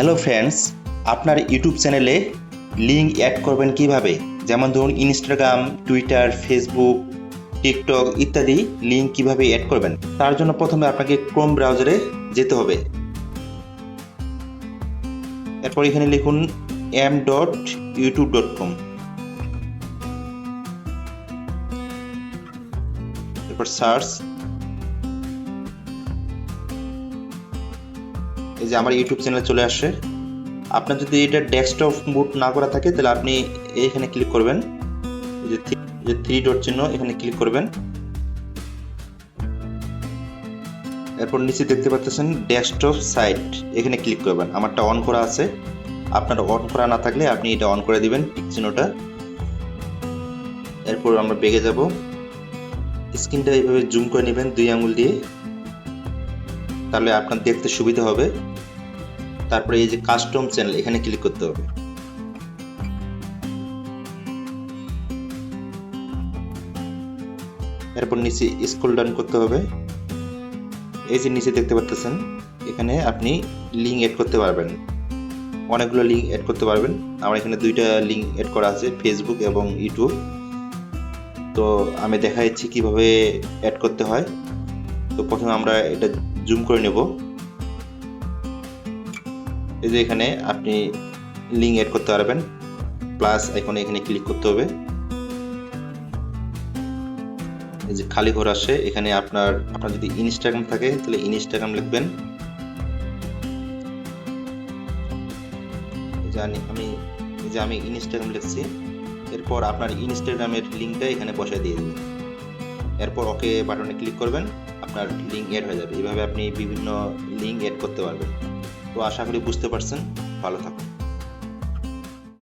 Hello friends, আপনার YouTube চ্যানেলে link add করবেন কীভাবে? যেমন ধরুন ইনস্টাগ্রাম, টুইটার, ফেসবুক, টিকটক ইত্যাদি লিঙ্ক কীভাবে অ্যাড করবেন? তার জন্য প্রথমে আপনাকে ক্রোম ব্রাউজারে যেতে হবে। এরপর এখানে লিখুন M dot YouTube dot com এরপর সার্চ এই যে আমার ইউটিউব চ্যানেল চলে আসছে। আপনার যদি এটা ডেস্কটপ মুড না করা থাকে, তাহলে আপনি এইখানে ক্লিক করবেন। যে যে থ্রি ডট চিহ্ন, এখানে ক্লিক করবেন। এরপর নিচে দেখতে পাচ্ছেন ডেস্কটপ সাইট এখানে ক্লিক করবেন। আমারটা অন করা আছে। আপনার অন করা না থাকলে আপনি এটা অন করে দিবেন টিক চিহ্নটা। এরপর আমরা বেগে যাব। স্ক্রিনটা এইভাবে জুম করে নেবেন, দুই আঙুল দিয়ে। তাহলে আপনার দেখতে সুবিধা হবে। তারপরে এই যে কাস্টম চ্যানেল এখানে ক্লিক করতে হবে। এরপর নিচে স্ক্রল ডাউন করতে হবে। এই যে নিচে দেখতে পাচ্ছেন এখানে আপনি লিঙ্ক এড করতে পারবেন। অনেকগুলো লিঙ্ক এড করতে পারবেন। আমার এখানে দুইটা লিঙ্ক এড করা আছে ফেসবুক এবং ইউটিউব তো আমি দেখা যাচ্ছি কীভাবে অ্যাড করতে হয়। তো প্রথমে আমরা এটা জুম করে নেব। এই যে এখানে আপনি লিঙ্ক এড করতে পারবেন প্লাস আইকনে এখানে ক্লিক করতে হবে। এই যে খালি ঘর আসে, এখানে আপনার আপনার যদি ইনস্টাগ্রাম থাকে, তাহলে ইনস্টাগ্রাম লিখবেন। যে আমি যে আমি ইনস্টাগ্রাম লিখছি, এরপর আপনার ইনস্টাগ্রামের লিঙ্কটা এখানে বসায় দিয়ে দেবেন। এরপর ওকে বাটনে ক্লিক করবেন, আপনার লিঙ্ক এড হয়ে যাবে। এভাবে আপনি বিভিন্ন লিঙ্ক এড করতে পারবেন। তো আশা করি বুঝতে পারছেন। ভালো থাকুন।